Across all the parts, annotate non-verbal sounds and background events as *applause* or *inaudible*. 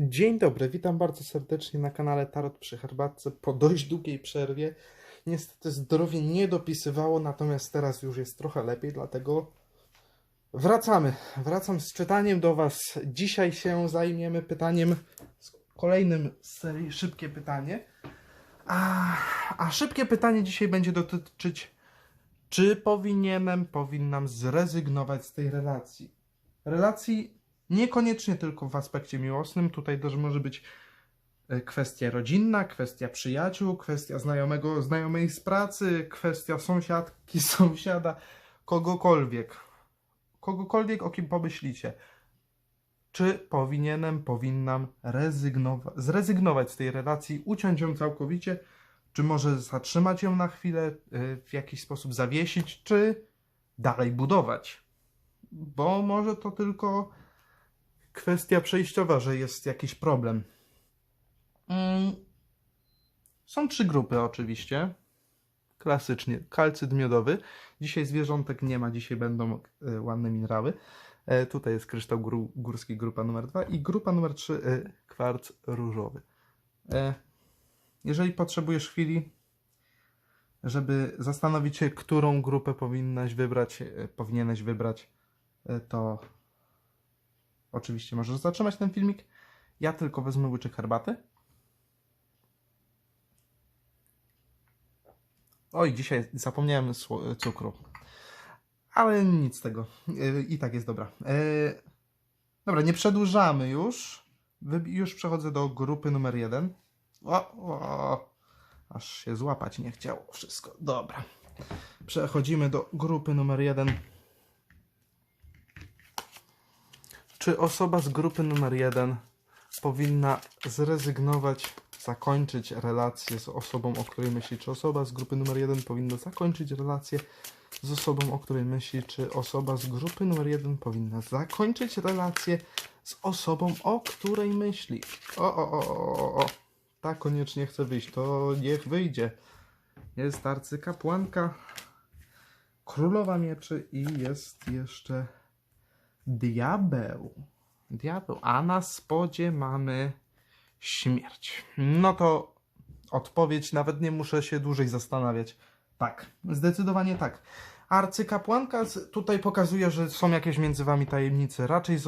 Dzień dobry, witam bardzo serdecznie na kanale Tarot przy herbatce po dość długiej przerwie. Niestety zdrowie nie dopisywało, natomiast teraz już jest trochę lepiej, dlatego wracamy. Wracam z czytaniem do Was. Dzisiaj się zajmiemy pytaniem, kolejnym z serii Szybkie Pytanie. A, a szybkie pytanie dzisiaj będzie dotyczyć, czy powinienem, powinnam zrezygnować z tej relacji. Relacji Niekoniecznie tylko w aspekcie miłosnym, tutaj też może być e, kwestia rodzinna, kwestia przyjaciół, kwestia znajomego, znajomej z pracy, kwestia sąsiadki, *laughs* sąsiada, kogokolwiek. Kogokolwiek, o kim pomyślicie. Czy powinienem, powinnam rezygnowa- zrezygnować z tej relacji, uciąć ją całkowicie, czy może zatrzymać ją na chwilę, e, w jakiś sposób zawiesić, czy dalej budować? Bo może to tylko kwestia przejściowa, że jest jakiś problem. Mm. Są trzy grupy oczywiście. Klasycznie. Kalcyd miodowy. Dzisiaj zwierzątek nie ma, dzisiaj będą e, ładne minerały. E, tutaj jest kryształ górski, grupa numer dwa i grupa numer trzy, e, kwarc różowy. Jeżeli potrzebujesz chwili, żeby zastanowić się, którą grupę powinnaś wybrać, powinieneś wybrać, to Oczywiście możesz zatrzymać ten filmik. Ja tylko wezmę łyczek herbaty. Oj, dzisiaj zapomniałem cukru. Ale nic z tego. Yy, I tak jest dobra. Yy, Dobra, nie przedłużamy już. Już przechodzę do grupy numer jeden. O, o, aż się złapać nie chciało wszystko. Dobra. Przechodzimy do grupy numer jeden. Czy osoba z grupy numer jeden powinna zrezygnować, zakończyć relację z osobą, o której myśli? Czy osoba z grupy numer jeden powinna zakończyć relację z osobą, o której myśli? Czy osoba z grupy numer jeden powinna zakończyć relację z osobą, o której myśli? O, o, o, o, o, o. Ta koniecznie chce wyjść, to niech wyjdzie. Jest arcykapłanka, królowa mieczy i jest jeszcze Diabeł. Diabeł. A na spodzie mamy śmierć. No to odpowiedź, nawet nie muszę się dłużej zastanawiać. Tak, zdecydowanie tak. Arcykapłanka tutaj pokazuje, że są jakieś między wami tajemnice. Raczej y,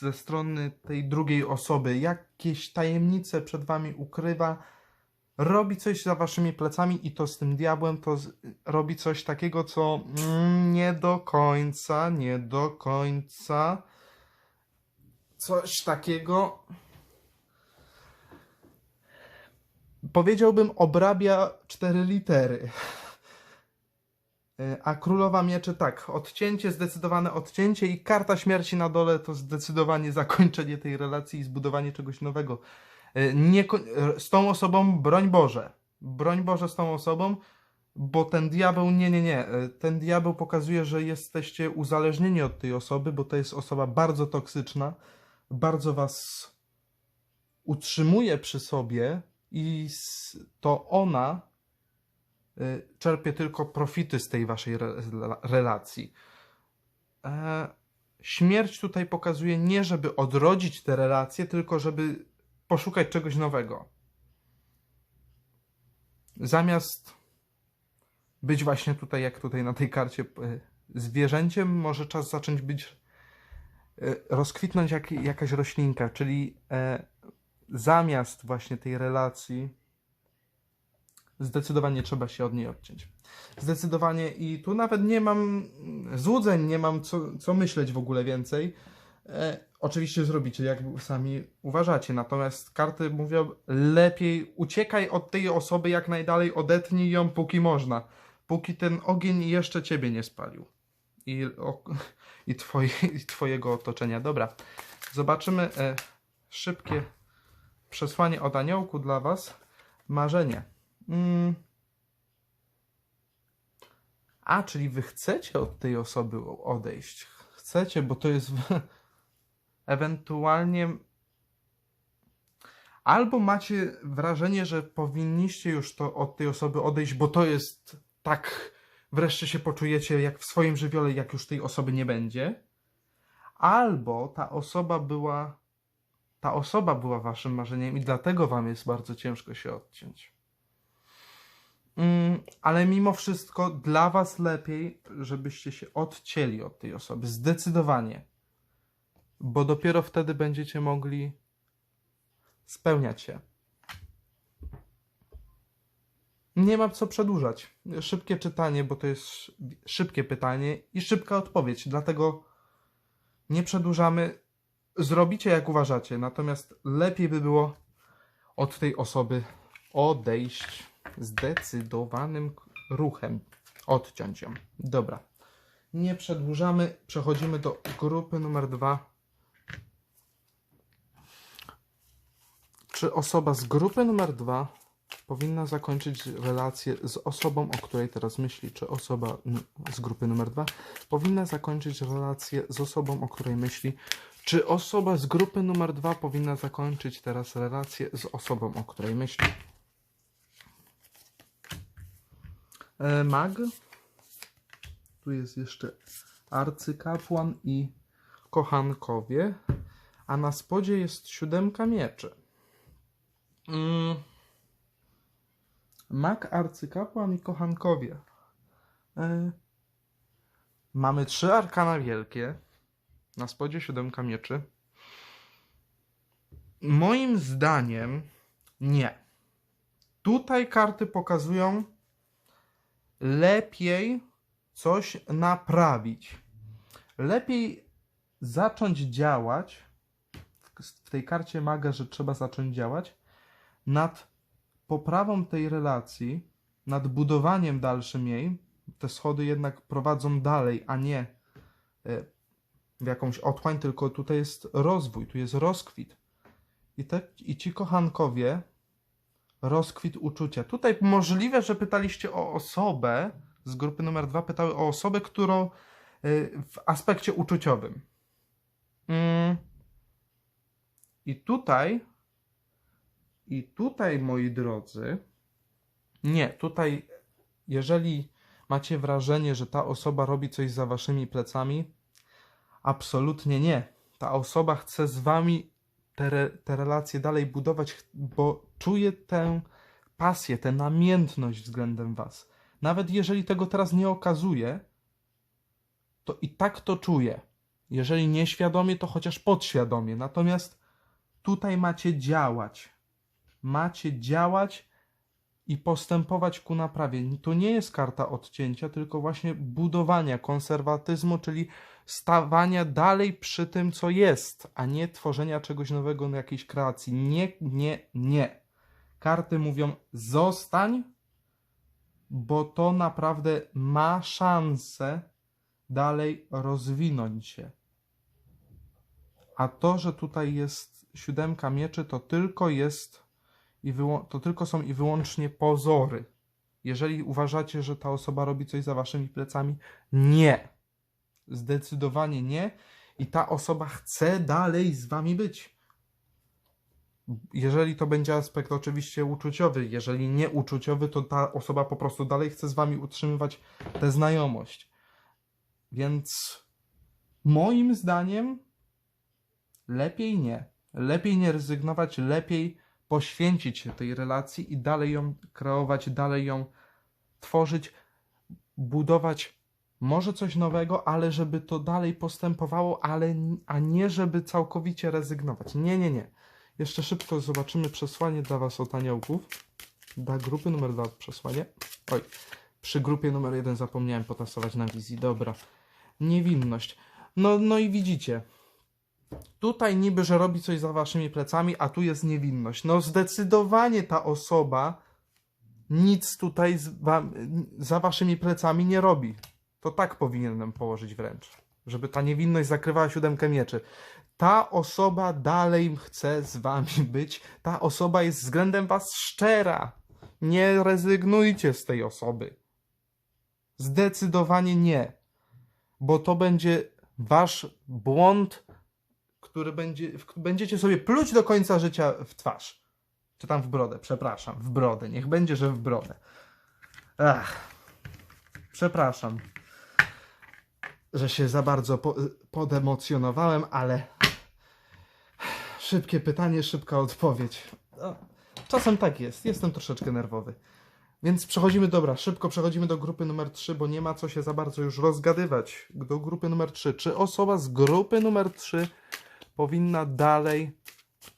ze strony tej drugiej osoby jakieś tajemnice przed wami ukrywa. Robi coś za waszymi plecami i to z tym diabłem to z- robi coś takiego, co mm, nie do końca, nie do końca. Coś takiego. Powiedziałbym, obrabia cztery litery. E, A królowa mieczy tak, odcięcie, zdecydowane odcięcie i karta śmierci na dole to zdecydowanie zakończenie tej relacji i zbudowanie czegoś nowego. E, Nie, e, z tą osobą, broń Boże, broń Boże z tą osobą, bo ten diabeł, nie, nie, nie, e, ten diabeł pokazuje, że jesteście uzależnieni od tej osoby, bo to jest osoba bardzo toksyczna, bardzo was utrzymuje przy sobie i to ona czerpie tylko profity z tej waszej re relacji. Śmierć tutaj pokazuje nie, żeby odrodzić te relacje, tylko żeby poszukać czegoś nowego. Zamiast być właśnie tutaj, jak tutaj na tej karcie, zwierzęciem, może czas zacząć być, y, rozkwitnąć jak, jakaś roślinka, czyli e, zamiast właśnie tej relacji, zdecydowanie trzeba się od niej odciąć. Zdecydowanie i tu nawet nie mam złudzeń, nie mam co, co myśleć w ogóle więcej. E, oczywiście zrobicie, jak sami uważacie. Natomiast karty mówią, lepiej uciekaj od tej osoby jak najdalej, odetnij ją póki można. Póki ten ogień jeszcze ciebie nie spalił. I, o, *laughs* i, twoje, i twojego otoczenia. Dobra, zobaczymy e, szybkie przesłanie od aniołku dla was. Marzenie. Mm. A, czyli wy chcecie od tej osoby odejść. Chcecie, bo to jest w... ewentualnie. Albo macie wrażenie, że powinniście już to od tej osoby odejść, bo to jest tak. Wreszcie się poczujecie jak w swoim żywiole, jak już tej osoby nie będzie. Albo ta osoba była ta osoba była waszym marzeniem i dlatego wam jest bardzo ciężko się odciąć. Mm, ale mimo wszystko dla was lepiej, żebyście się odcięli od tej osoby. Zdecydowanie. Bo dopiero wtedy będziecie mogli spełniać się. Nie ma co przedłużać. Szybkie czytanie, bo to jest sz- szybkie pytanie i szybka odpowiedź. Dlatego nie przedłużamy. Zrobicie jak uważacie. Natomiast lepiej by było od tej osoby odejść zdecydowanym ruchem. Odciąć ją. Dobra. Nie przedłużamy. Przechodzimy do grupy numer dwa. Czy osoba z grupy numer dwa powinna zakończyć relację z osobą, o której teraz myśli? Czy osoba z grupy numer dwa powinna zakończyć relację z osobą, o której myśli? Czy osoba z grupy numer dwa powinna zakończyć teraz relację z osobą, o której myśli? E, mag. Tu jest jeszcze arcykapłan i kochankowie. A na spodzie jest siódemka mieczy. Mm. Mag, arcykapłan i kochankowie. E, mamy trzy arkana wielkie. Na spodzie siódemka mieczy. Moim zdaniem nie. Tutaj karty pokazują lepiej coś naprawić. Lepiej zacząć działać w tej karcie maga, że trzeba zacząć działać nad poprawą tej relacji, nad budowaniem dalszym jej. Te schody jednak prowadzą dalej, a nie e, w jakąś otchłań, tylko tutaj jest rozwój, tu jest rozkwit. I, te, I ci kochankowie, rozkwit uczucia. Tutaj możliwe, że pytaliście o osobę z grupy numer dwa, pytały o osobę, którą y, w aspekcie uczuciowym. Mm. I tutaj, i tutaj, moi drodzy, nie, tutaj, jeżeli macie wrażenie, że ta osoba robi coś za waszymi plecami, absolutnie nie. Ta osoba chce z wami te, re, te relacje dalej budować, bo czuje tę pasję, tę namiętność względem was. Nawet jeżeli tego teraz nie okazuje, to i tak to czuje. Jeżeli nieświadomie, to chociaż podświadomie. Natomiast tutaj macie działać. Macie działać i postępować ku naprawie. To nie jest karta odcięcia, tylko właśnie budowania konserwatyzmu, czyli stawania dalej przy tym, co jest, a nie tworzenia czegoś nowego jakiejś kreacji. Nie, nie, nie. Karty mówią: zostań, bo to naprawdę ma szansę dalej rozwinąć się. A to, że tutaj jest siódemka mieczy, to tylko jest i to tylko są i wyłącznie pozory. Jeżeli uważacie, że ta osoba robi coś za waszymi plecami, nie. Zdecydowanie nie. I ta osoba chce dalej z wami być. Jeżeli to będzie aspekt oczywiście uczuciowy, jeżeli nie uczuciowy, to ta osoba po prostu dalej chce z wami utrzymywać tę znajomość. Więc moim zdaniem lepiej nie. Lepiej nie rezygnować, lepiej poświęcić się tej relacji i dalej ją kreować, dalej ją tworzyć, budować może coś nowego, ale żeby to dalej postępowało, ale a nie żeby całkowicie rezygnować. Nie, nie, nie. Jeszcze szybko zobaczymy przesłanie dla Was od aniołków. Dla grupy numer dwa przesłanie. Oj, przy grupie numer jeden zapomniałem potasować na wizji. Dobra. Niewinność. No, no i widzicie. Tutaj niby, że robi coś za waszymi plecami, a tu jest niewinność. No zdecydowanie ta osoba nic tutaj za waszymi plecami nie robi. To tak powinienem położyć wręcz. Żeby ta niewinność zakrywała siódemkę mieczy. Ta osoba dalej chce z wami być. Ta osoba jest względem was szczera. Nie rezygnujcie z tej osoby. Zdecydowanie nie. Bo to będzie wasz błąd, który będzie, w- będziecie sobie pluć do końca życia w twarz. Czy tam w brodę, przepraszam, w brodę. Niech będzie, że w brodę. Ach, przepraszam, że się za bardzo po, podemocjonowałem, ale Szybkie pytanie, szybka odpowiedź. No, Czasem tak jest, jestem troszeczkę nerwowy. Więc przechodzimy, dobra, szybko przechodzimy do grupy numer 3, bo nie ma co się za bardzo już rozgadywać. Do grupy numer 3. Czy osoba z grupy numer 3 powinna dalej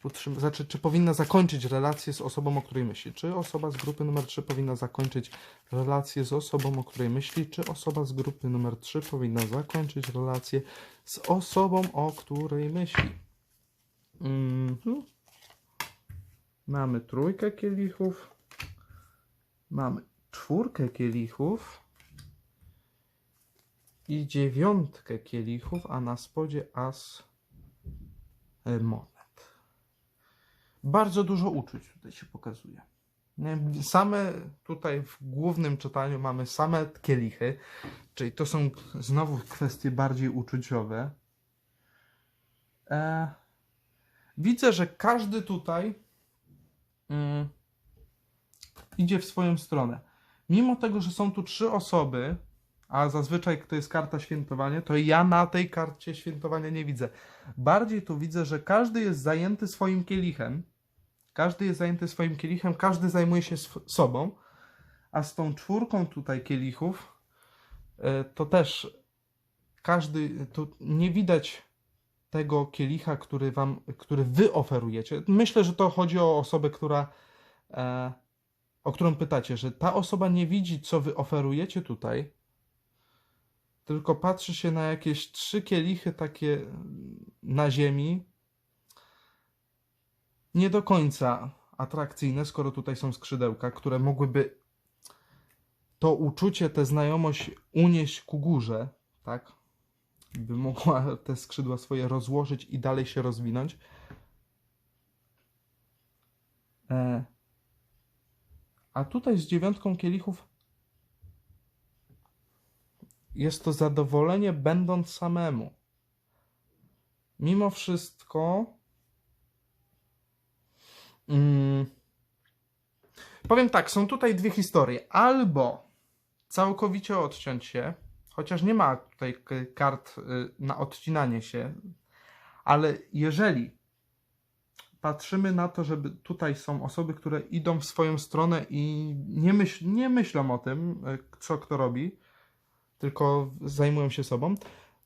utrzymać, znaczy, czy powinna zakończyć relację z osobą, o której myśli? Czy osoba z grupy numer 3 powinna zakończyć relację z osobą, o której myśli? Czy osoba z grupy numer 3 powinna zakończyć relację z osobą, o której myśli? Mhm. Mamy trójkę kielichów. Mamy czwórkę kielichów. I dziewiątkę kielichów, a na spodzie as monet. Bardzo dużo uczuć tutaj się pokazuje. Same tutaj w głównym czytaniu mamy same kielichy, czyli to są znowu kwestie bardziej uczuciowe. E, widzę, że każdy tutaj mm, idzie w swoją stronę. Mimo tego, że są tu trzy osoby, a zazwyczaj to jest karta świętowania, to ja na tej karcie świętowania nie widzę. Bardziej tu widzę, że każdy jest zajęty swoim kielichem. Każdy jest zajęty swoim kielichem, każdy zajmuje się sobą, a z tą czwórką tutaj kielichów e, to też każdy, tu nie widać tego kielicha, który wam, który wy oferujecie. Myślę, że to chodzi o osobę, która, e, o którą pytacie, że ta osoba nie widzi, co wy oferujecie tutaj, tylko patrzy się na jakieś trzy kielichy takie mm, na ziemi, nie do końca atrakcyjne, skoro tutaj są skrzydełka, które mogłyby to uczucie, tę znajomość unieść ku górze, tak? By mogła te skrzydła swoje rozłożyć i dalej się rozwinąć. E, a tutaj z dziewiątką kielichów jest to zadowolenie będąc samemu. Mimo wszystko. Mm, powiem tak, są tutaj dwie historie. Albo całkowicie odciąć się, chociaż nie ma tutaj kart y, na odcinanie się, ale jeżeli patrzymy na to, żeby tutaj są osoby, które idą w swoją stronę i nie, myśl, nie myślą o tym, y, co kto robi, tylko zajmują się sobą,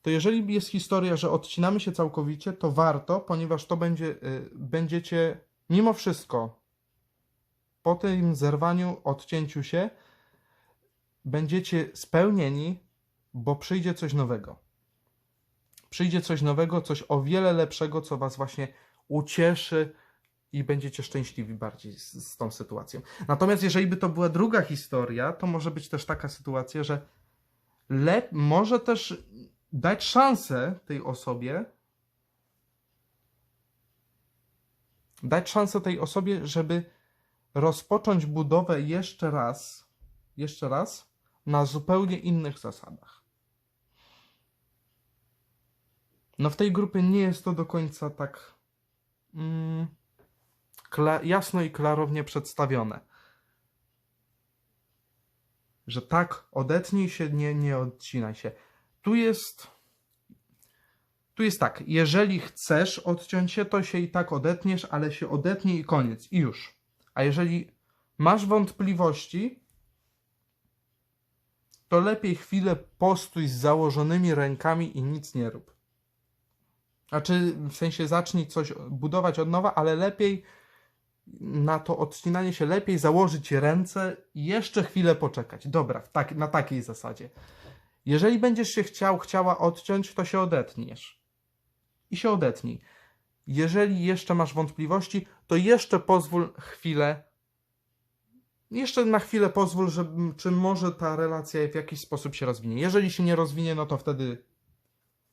to jeżeli jest historia, że odcinamy się całkowicie, to warto, ponieważ to będzie, y, będziecie mimo wszystko po tym zerwaniu, odcięciu się, będziecie spełnieni, bo przyjdzie coś nowego. Przyjdzie coś nowego, coś o wiele lepszego, co was właśnie ucieszy i będziecie szczęśliwi bardziej z, z tą sytuacją. Natomiast jeżeli by to była druga historia, to może być też taka sytuacja, że le- może też dać szansę tej osobie, dać szansę tej osobie, żeby rozpocząć budowę jeszcze raz, jeszcze raz, na zupełnie innych zasadach. No w tej grupie nie jest to do końca tak mm, jasno i klarownie przedstawione. Że tak, odetnij się, nie, nie odcinaj się. Tu jest. Tu jest tak, jeżeli chcesz odciąć się, to się i tak odetniesz, ale się odetnij i koniec. I już. A jeżeli masz wątpliwości, to lepiej chwilę postój z założonymi rękami i nic nie rób. Znaczy, w sensie zacznij coś budować od nowa, ale lepiej na to odcinanie się lepiej założyć ręce i jeszcze chwilę poczekać. Dobra, tak, na takiej zasadzie. Jeżeli będziesz się chciał, chciała odciąć, to się odetniesz. I się odetnij. Jeżeli jeszcze masz wątpliwości, to jeszcze pozwól chwilę. Jeszcze na chwilę pozwól, że, czy może ta relacja w jakiś sposób się rozwinie. Jeżeli się nie rozwinie, no to wtedy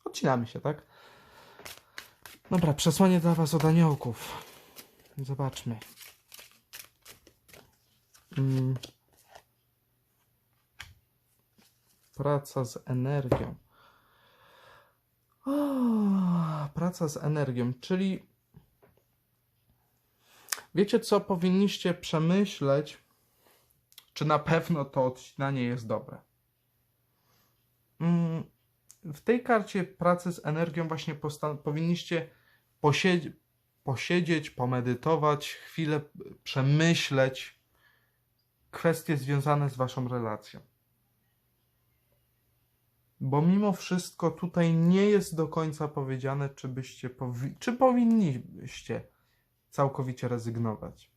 odcinamy się, tak? Dobra, przesłanie dla Was od aniołków. Zobaczmy. Mm. Praca z energią. O, praca z energią, czyli wiecie co powinniście przemyśleć, czy na pewno to odcinanie jest dobre. Mm, W tej karcie pracy z energią właśnie powinniście posiedzieć, pomedytować, chwilę przemyśleć kwestie związane z waszą relacją. Bo mimo wszystko tutaj nie jest do końca powiedziane, czy byście powi- czy powinniście całkowicie rezygnować.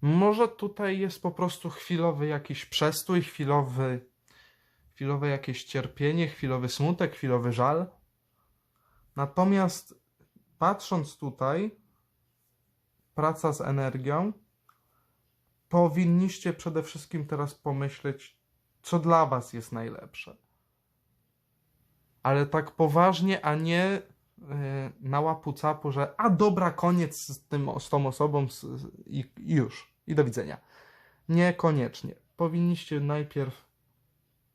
Może tutaj jest po prostu chwilowy jakiś przestój, chwilowy, chwilowe jakieś cierpienie, chwilowy smutek, chwilowy żal. Natomiast patrząc tutaj, praca z energią, powinniście przede wszystkim teraz pomyśleć, co dla Was jest najlepsze. Ale tak poważnie, a nie yy, na łapu capu, że a dobra, koniec z, tym, z tą osobą z, i, i już. I do widzenia. Niekoniecznie. Powinniście najpierw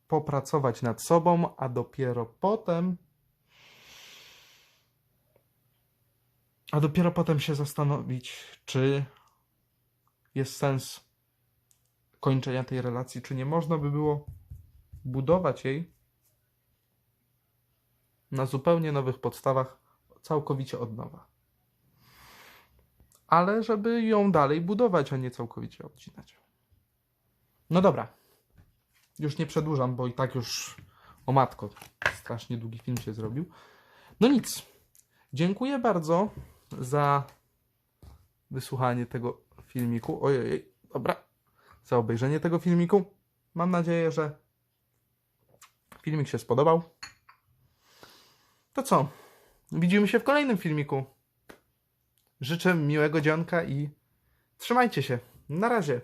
popracować nad sobą, a dopiero potem a dopiero potem się zastanowić, czy jest sens kończenia tej relacji, czy nie można by było budować jej na zupełnie nowych podstawach, całkowicie od nowa. Ale żeby ją dalej budować, a nie całkowicie odcinać. No dobra. Już nie przedłużam, bo i tak już o matko, strasznie długi film się zrobił. No nic. Dziękuję bardzo za wysłuchanie tego filmiku. Ojej, dobra. Za obejrzenie tego filmiku. Mam nadzieję, że filmik się spodobał. To co? Widzimy się w kolejnym filmiku. Życzę miłego dzionka i trzymajcie się. Na razie.